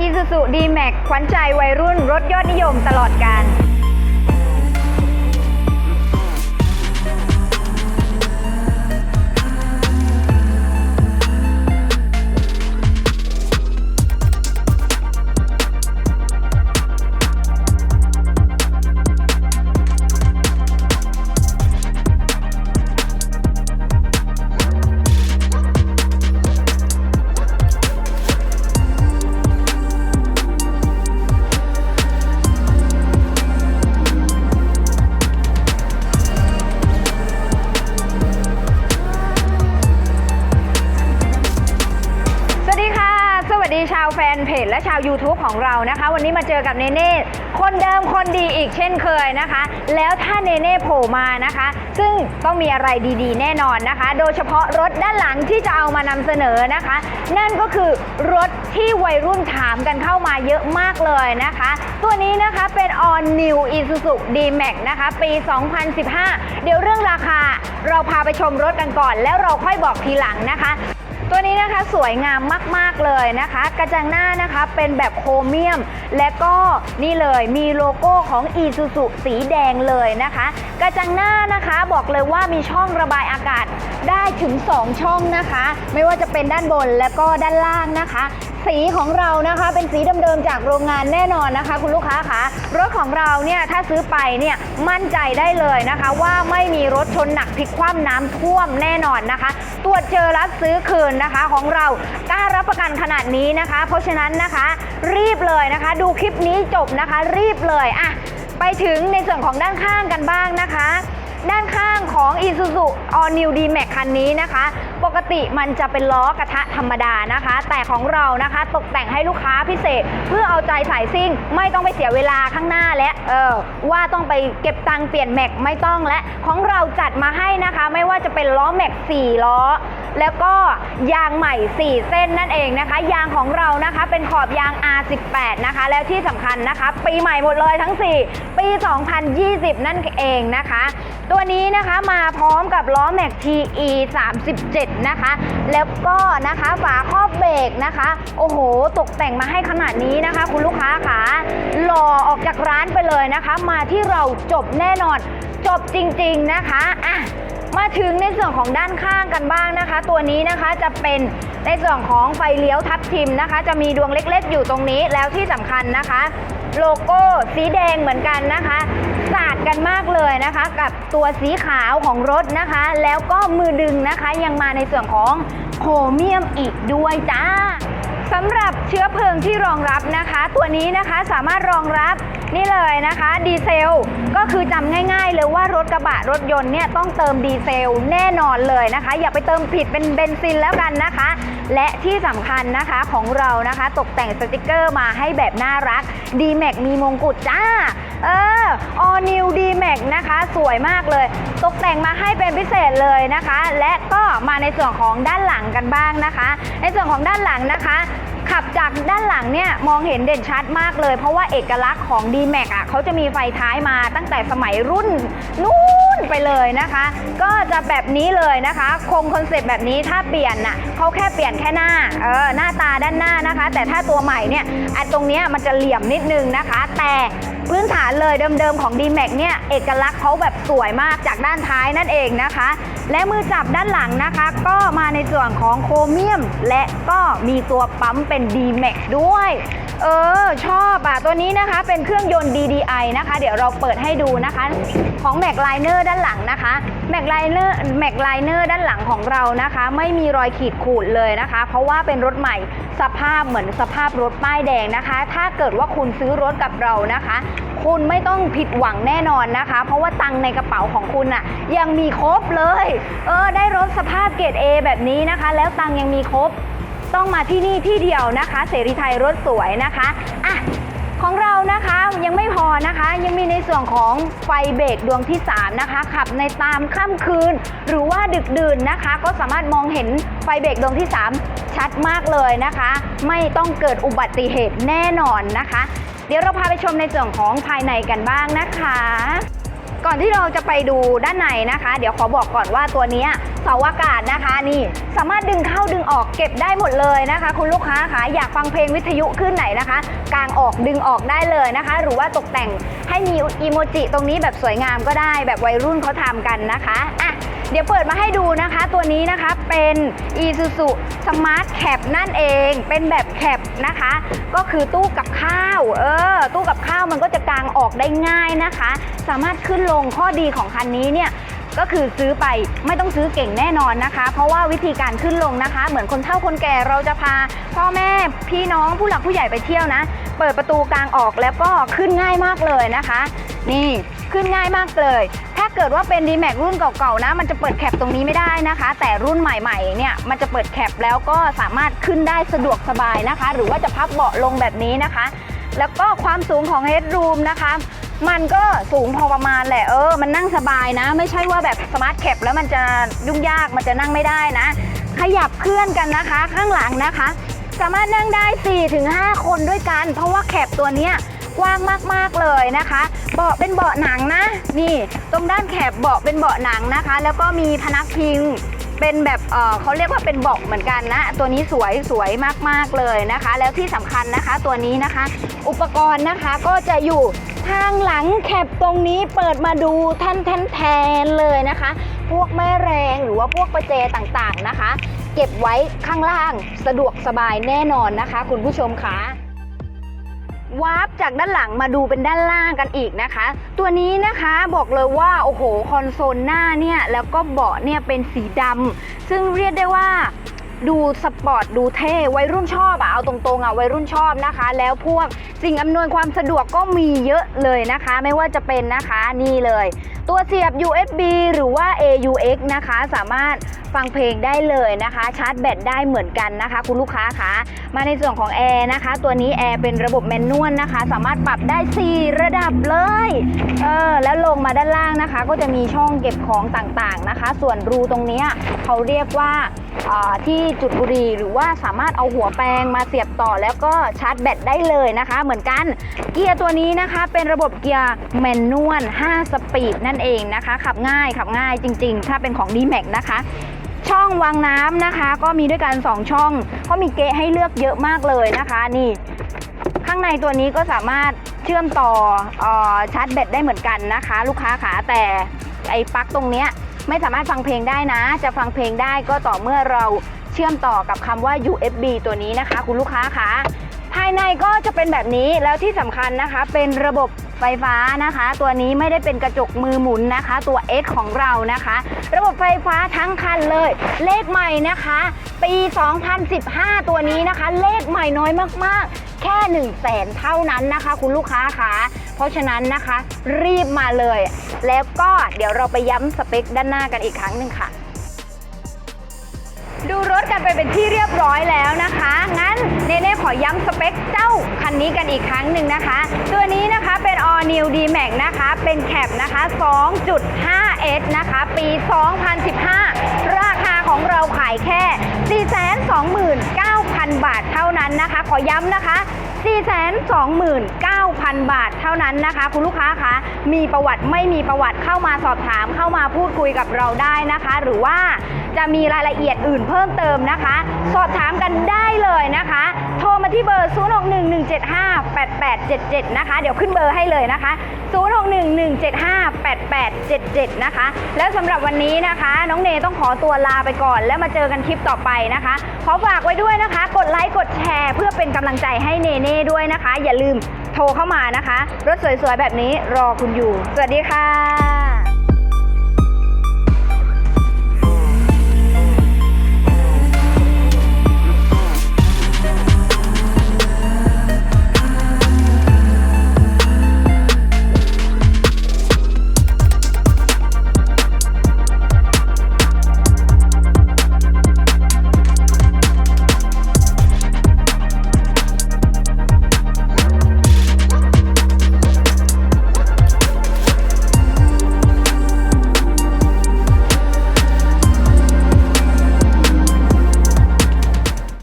อีซูซูดีแม็กขวัญใจวัยรุ่นรถยอดนิยมตลอดกาล นเพจและชาว YouTube ของเรานะคะ วันนี้มาเจอกับเนเน่คนเดิมคนดีอีกเช่นเคยนะคะ แล้วถ้าเนเน่โผล่มานะคะ ซึ่งต้องมีอะไรดีๆ แน่นอนนะคะ โดยเฉพาะรถด้านหลังที่จะเอามานำเสนอนะคะ นั่นก็คือรถที่วัยรุ่นถามกันเข้ามาเยอะมากเลยนะคะ ตัวนี้นะคะเป็น All New Isuzu D-Max นะคะ ปี 2015 เดี๋ยวเรื่องราคาเราพาไปชมรถกันก่อน แล้วเราค่อยบอกทีหลังนะคะ ตัวนี้นะคะสวยงามมาก ๆ เลยนะคะ กระจังหน้านะคะเป็นแบบโครเมียม และก็นี่เลยมีโลโก้ของ i s u z u สีแดงเลยนะคะ กระจังหน้านะคะบอกเลยว่ามีช่องระบายอากาศได้ถึง 2 ช่องนะคะ ไม่ว่าจะเป็นด้านบนและก็ด้านล่างนะคะสีของเรานะคะเป็นสีเดิมๆจากโรงงานแน่นอนนะคะ คุณลูกค้าคะรถของเราเนี่ยถ้าซื้อไปเนี่ยมั่นใจได้เลยนะคะ ว่าไม่มีรถชนหนักพลิกคว่ำน้ำท่วมแน่นอนนะคะ ตรวจเจอรับซื้อคืนนะคะของเรากล้ารับประกันขนาดนี้นะคะ เพราะฉะนั้นนะคะ รีบเลยนะคะ ดูคลิปนี้จบนะคะ รีบเลยอะไปถึงในส่วนของด้านข้างกันบ้างนะคะ ด้านข้างของ Isuzu All New D-Max คันนี้นะคะ ปกติมันจะเป็นล้อกระทะธรรมดานะคะ แต่ของเรานะคะตกแต่งให้ลูกค้าพิเศษ เพื่อเอาใจสายซิ่ง ไม่ต้องไปเสียเวลาข้างหน้าและเออว่าต้องไปเก็บตังค์เปลี่ยนแม็กไม่ต้องและของเราจัดมาให้นะคะ ไม่ว่าจะเป็นล้อแม็ก4ล้อ แล้วก็ยางใหม่ 4 เส้นนั่นเองนะคะ ยางของเรานะคะเป็นขอบยาง R18 นะคะ แล้วที่สำคัญนะคะ ปีใหม่หมดเลยทั้ง 4 ปี 2020 นั่นเองนะคะ ตัวนี้นะคะมาพร้อมกับล้อแม็ก TE 37นะคะ แล้วก็นะคะฝาครอบเบรกนะคะ โอ้โห ตกแต่งมาให้ขนาดนี้นะคะ คุณลูกค้าคะหล่อออกจากร้านไปเลยนะคะ มาที่เราจบแน่นอน จบจริงๆนะคะอะมาถึงในส่วนของด้านข้างกันบ้างนะคะ ตัวนี้นะคะจะเป็นในส่วนของไฟเลี้ยวทับทิมนะคะ จะมีดวงเล็กๆ อยู่ตรงนี้แล้วที่สำคัญนะคะ โลโก้สีแดงเหมือนกันนะคะสาดกันมากเลยนะคะ กับตัวสีขาวของรถนะคะ แล้วก็มือดึงนะคะยังมาในส่วนของโครเมียมอีกด้วยจ้าสำหรับเชื้อเพลิงที่รองรับนะคะ ตัวนี้นะคะสามารถรองรับ นี่เลยนะคะดีเซลก็คือจำง่ายๆเลยว่ารถกระบะรถยนต์เนี่ยต้องเติมดีเซลแน่นอนเลยนะคะ อย่าไปเติมผิดเป็นเบนซินแล้วกันนะคะ และที่สำคัญนะคะของเรานะคะ ตกแต่งสติกเกอร์มาให้แบบน่ารัก d m a x มีมงกุฎจ้าเออ all new d m a x นะคะ สวยมากเลย ตกแต่งมาให้เป็นพิเศษเลยนะคะ และก็มาในส่วนของด้านหลังกันบ้างนะคะ ในส่วนของด้านหลังนะคะ ขับจากด้านหลังเนี่ยมองเห็นเด่นชัดมากเลย เพราะว่าเอกลักษณ์ของ d m a x อะเขาจะมีไฟท้ายมาตั้งแต่สมัยรุ่นนู้นไปเลยนะคะ ก็จะแบบนี้เลยนะคะ คงคอนเซ็ปต์แบบนี้ถ้าเปลี่ยนน่ะเขาแค่เปลี่ยนแค่หน้าเออหน้าตาด้านหน้านะคะ แต่ถ้าตัวใหม่เนี่ยไอ้ตรงเนี้ยมันจะเหลี่ยมนิดนึงนะคะ แต่พื้นฐานเลยเดิมๆของ d m a x เนี่ยเอกลักษณ์เขาแบบสวยมากจากด้านท้ายนั่นเองนะคะ และมือจับด้านหลังนะคะ ก็มาในส่วนของโครเมียม และก็มีตัวปั๊มเป็น D-Max ด้วย เออ ชอบอะ ตัวนี้นะคะเป็นเครื่องยนต์ DDI นะคะ เดี๋ยวเราเปิดให้ดูนะคะ ของ Mac Liner ด้านหลังนะคะ Mac Liner Mac Liner ด้านหลังของเรานะคะ ไม่มีรอยขีดขูดเลยนะคะ เพราะว่าเป็นรถใหม่สภาพเหมือนสภาพรถป้ายแดงนะคะ ถ้าเกิดว่าคุณซื้อรถกับเรานะคะ คุณไม่ต้องผิดหวังแน่นอนนะคะ เพราะว่าตังในกระเป๋าของคุณน่ะยังมีครบเลย เออ ได้รถสภาพเกรด A แบบนี้นะคะ แล้วตังยังมีครบ ต้องมาที่นี่ที่เดียวนะคะ เสรีไทยรถสวยนะคะอะของเรานะคะยังไม่พอนะคะยังมีในส่วนของไฟเบรกดวงที่ 3 นะคะ ขับในตามค่ำคืน หรือว่าดึกดื่นนะคะ ก็สามารถมองเห็นไฟเบรกดวงที่ 3 ชัดมากเลยนะคะ ไม่ต้องเกิดอุบัติเหตุแน่นอนนะคะ เดี๋ยวเราพาไปชมในส่วนของภายในกันบ้างนะคะ ก่อนที่เราจะไปดูด้านในนะคะ เดี๋ยวขอบอกก่อนว่าตัวนี้เสาอากาศนะคะนี่สามารถดึงเข้าดึงออกเก็บได้หมดเลยนะคะ คุณลูกค้าคะอยากฟังเพลงวิทยุขึ้นไหนนะคะกางออกดึงออกได้เลยนะคะ หรือว่าตกแต่งให้มีอีโมจิตรงนี้แบบสวยงามก็ได้แบบวัยรุ่นเขาทำกันนะคะอะ เดี๋ยวเปิดมาให้ดูนะคะ ตัวนี้นะคะเป็น Isuzu Smart Cap นั่นเอง เป็นแบบแคปนะคะ ก็คือตู้กับข้าวเออตู้กับข้าวมันก็จะกางออกได้ง่ายนะคะ สามารถขึ้นลงข้อดีของคันนี้เนี่ยก็คือซื้อไปไม่ต้องซื้อเก่งแน่นอนนะคะ เพราะว่าวิธีการขึ้นลงนะคะ เหมือนคนเฒ่าคนแก่เราจะพา พ่อแม่พี่น้องผู้หลักผู้ใหญ่ไปเที่ยวนะ เปิดประตูกลางออกแล้วก็ขึ้นง่ายมากเลยนะคะ นี่ขึ้นง่ายมากเลย เกิดว่าเป็น d m a x รุ่นเก่าๆนะ มันจะเปิดแคปตรงนี้ไม่ได้นะคะ แต่รุ่นใหม่ๆเนี่ยมันจะเปิดแคปแล้วก็สามารถขึ้นได้สะดวกสบายนะคะ หรือว่าจะพับเบาะลงแบบนี้นะคะ แล้วก็ความสูงของ Headroom นะคะมันก็สูงพอประมาณแหละเออ มันนั่งสบายนะ ไม่ใช่ว่าแบบสมาร์ทแคปแล้วมันจะยุ่งยากมันจะนั่งไม่ได้นะ ขยับเคลื่อนกันนะคะ ข้างหลังนะคะ สามารถนั่งได้ 4-5 คนด้วยกัน เพราะว่าแคปตัวเนี้ยกว้างมากๆเลยนะคะ เบาะเป็นเบาะหนังนะ นี่ ตรงด้านแคปเบาะเป็นเบาะหนังนะคะ แล้วก็มีพนักพิงเป็นแบบเออเขาเรียกว่าเป็นเบาะเหมือนกันนะ ตัวนี้สวยสวยมากๆเลยนะคะ แล้วที่สำคัญนะคะ ตัวนี้นะคะ อุปกรณ์นะคะก็จะอยู่ทางหลังแคปตรงนี้เปิดมาดูแทนแทนแทนเลยนะคะ พวกแม่แรงหรือว่าพวกประแจต่างๆนะคะ เก็บไว้ข้างล่างสะดวกสบายแน่นอนนะคะ คุณผู้ชมคะ วาร์ปจากด้านหลังมาดูเป็นด้านล่างกันอีกนะคะ ตัวนี้นะคะบอกเลยว่าโอ้โหคอนโซลหน้าเนี่ยแล้วก็เบาะเนี่ยเป็นสีดำซึ่งเรียกได้ว่าดูสปอร์ตดูเท่วัยรุ่นชอบอะเอาตรงๆอะวัยรุ่นชอบนะคะ แล้วพวกสิ่งอำนวยความสะดวกก็มีเยอะเลยนะคะ ไม่ว่าจะเป็นนะคะนี่เลย ตัวเสียบ USB หรือว่า AUX นะคะ สามารถฟังเพลงได้เลยนะคะ ชาร์จแบตได้เหมือนกันนะคะ คุณลูกค้าคะมาในส่วนของแอร์นะคะ ตัวนี้แอร์เป็นระบบแมนนวลนะคะ สามารถปรับได้ 4 ระดับเลยเออแล้วลงมาด้านล่างนะคะ ก็จะมีช่องเก็บของต่างๆนะคะ ส่วนรูตรงนี้เขาเรียกว่าอ่าที่จุดบุหรี่หรือว่าสามารถเอาหัวแปรงมาเสียบต่อแล้วก็ชาร์จแบตได้เลยนะคะ เหมือนกัน เกียร์ตัวนี้นะคะเป็นระบบเกียร์แมนนวล5สปีดนั่นเองนะคะ ขับง่ายขับง่ายจริง ๆ ถ้าเป็นของ d m a x นะคะช่องวางน้ำนะคะ ก็มีด้วยกัน 2 ช่อง ก็มีเกะให้เลือกเยอะมากเลยนะคะ นี่ ข้างในตัวนี้ก็สามารถเชื่อมต่อออชาร์จแบตได้เหมือนกันนะคะ ลูกค้าขาแต่ไอ้ปลั๊กตรงเนี้ยไม่สามารถฟังเพลงได้นะ จะฟังเพลงได้ก็ต่อเมื่อเราเชื่อมต่อกับคำว่า USB ตัวนี้นะคะ คุณลูกค้าคะ ภายในก็จะเป็นแบบนี้แล้วที่สำคัญนะคะ เป็นระบบไฟฟ้านะคะ ตัวนี้ไม่ได้เป็นกระจกมือหมุนนะคะ ตัว S ของเรานะคะ ระบบไฟฟ้าทั้งคันเลย เลขใหม่นะคะ ปี 2015 ตัวนี้นะคะ เลขใหม่น้อยมากๆ แค่1 0 0 0 0แสนเท่านั้นนะคะ คุณลูกค้าคะเพราะฉะนั้นนะคะ รีบมาเลย แล้วก็เดี๋ยวเราไปย้ำสเปคด้านหน้ากันอีกครั้งหนึ่งค่ะ ดูรถกันไปเป็นที่เรียบร้อยแล้วนะคะ งั้นเนเน่ขอย้ำสเปคเจ้าคันนี้กันอีกครั้งหนึ่งนะคะ ตัวนี้นะคะเป็น All New D Max นะคะ เป็นแคปนะคะ 2.5S นะคะ ปี 2015 ราคาของเราขายแค่ 429,000 บาทเท่านั้นนะคะ ขอย้ำนะคะ 429,000 บาทเท่านั้นนะคะ คุณลูกค้าคะมีประวัติไม่มีประวัติเข้ามาสอบถามเข้ามาพูดคุยกับเราได้นะคะ หรือว่าจะมีรายละเอียดอื่นเพิ่มเติมนะคะ สอบถามกันได้เลยนะคะ โทรมาที่เบอร์ 0611758877 นะคะ เดี๋ยวขึ้นเบอร์ให้เลยนะคะ 0611758877 นะคะ แล้วสำหรับวันนี้นะคะ น้องเนต้องขอตัวลาไปก่อน แล้วมาเจอกันคลิปต่อไปนะคะ ขอฝากไว้ด้วยนะคะ กดไลค์กดแชร์ เพื่อเป็นกำลังใจให้เนเน่ด้วยนะคะ อย่าลืมโทรเข้ามานะคะ รถสวยๆ แบบนี้รอคุณอยู่ สวัสดีค่ะ